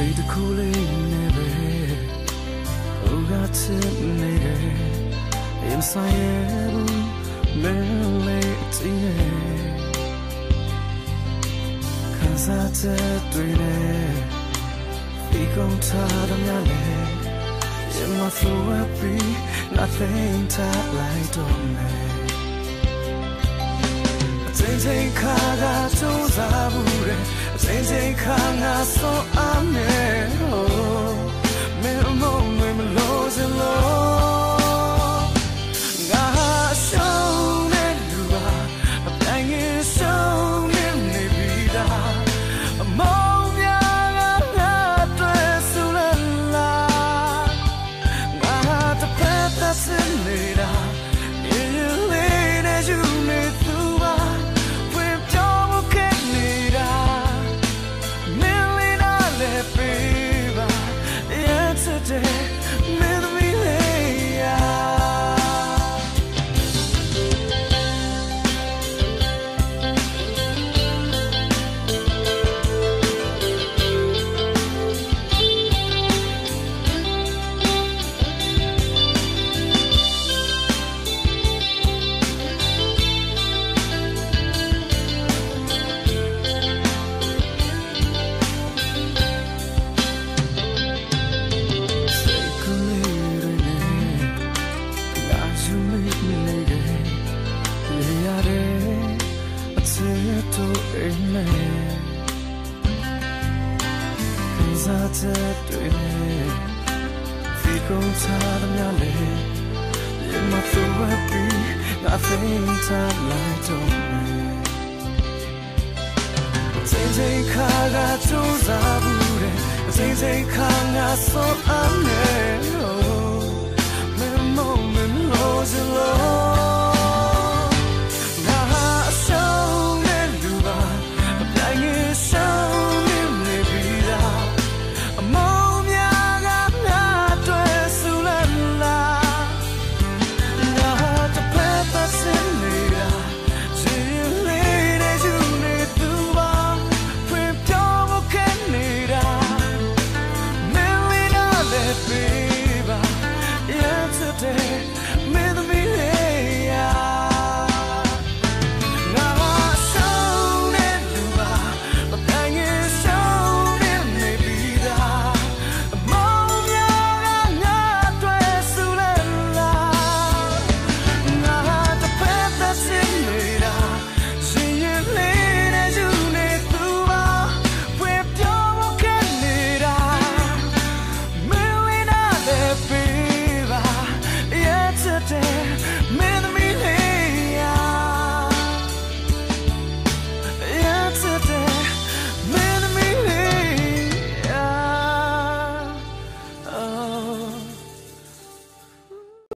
စိတ်တစ်ခုလေးနဲ့ပဲဟိုကချစ်နေတယ် inside you မဲလေးတင်းနေခံစားချက်တွေနဲ့ဒီကုန်ထားတဲ့များလေ In my flow happy nothing tight like don't me ချိန်ချိန်ခါကစူးစားမှုတဲ့ချိန်ချိန်ခါငါဆုံး စားတဲ့တွေနဲ့ဒီကုန်စားတဲ့များလေ You must so happy nothing time like don't me ချိန်ချိန်ခါကစူးစားဘူးတဲ့ချိန်ချိန်ခါငါဆုံးအမ်းနေ stay.